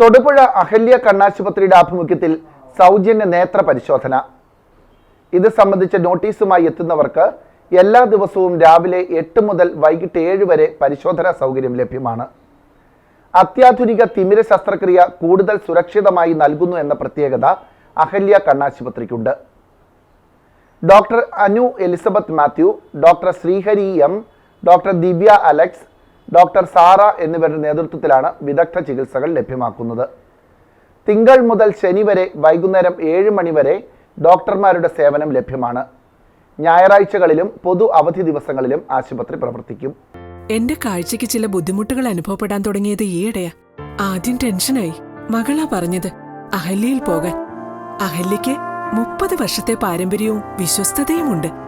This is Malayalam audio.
തൊടുപുഴ അഹല്യ കണ്ണാശുപത്രിയുടെ ആഭിമുഖ്യത്തിൽ സൗജന്യ നേത്ര പരിശോധന. ഇത് സംബന്ധിച്ച നോട്ടീസുമായി എത്തുന്നവർക്ക് എല്ലാ ദിവസവും രാവിലെ എട്ട് മുതൽ വൈകിട്ട് ഏഴ് വരെ പരിശോധനാ സൗകര്യം ലഭ്യമാണ്. അത്യാധുനിക തിമിര ശസ്ത്രക്രിയ കൂടുതൽ സുരക്ഷിതമായി നൽകുന്നു എന്ന പ്രത്യേകത Ahalya കണ്ണാശുപത്രിക്കുണ്ട്. Doctor Anu Elizabeth Mathew doctor Sreehari M doctor Divya Alex doctor Sara എന്നിവരുടെ നേതൃത്വത്തിലാണ് വിദഗ്ധ ചികിത്സകൾ ലഭ്യമാക്കുന്നത്. തിങ്കൾ മുതൽ ശനി വരെ വൈകുന്നേരം ഏഴ് മണിവരെ ഡോക്ടർമാരുടെ സേവനം ലഭ്യമാണ്. ഞായറാഴ്ചകളിലും പൊതു അവധി ദിവസങ്ങളിലും ആശുപത്രി പ്രവർത്തിക്കും. എന്റെ കാഴ്ചയ്ക്ക് ചില ബുദ്ധിമുട്ടുകൾ അനുഭവപ്പെടാൻ തുടങ്ങിയത് ഈയിടെയാ. ആദ്യം ടെൻഷനായി. മകളാ പറഞ്ഞത് അഹല്യയിൽ പോകാൻ. അഹല്യയ്ക്ക് മുപ്പത് വർഷത്തെ പാരമ്പര്യവും വിശ്വസ്തതയുമുണ്ട്.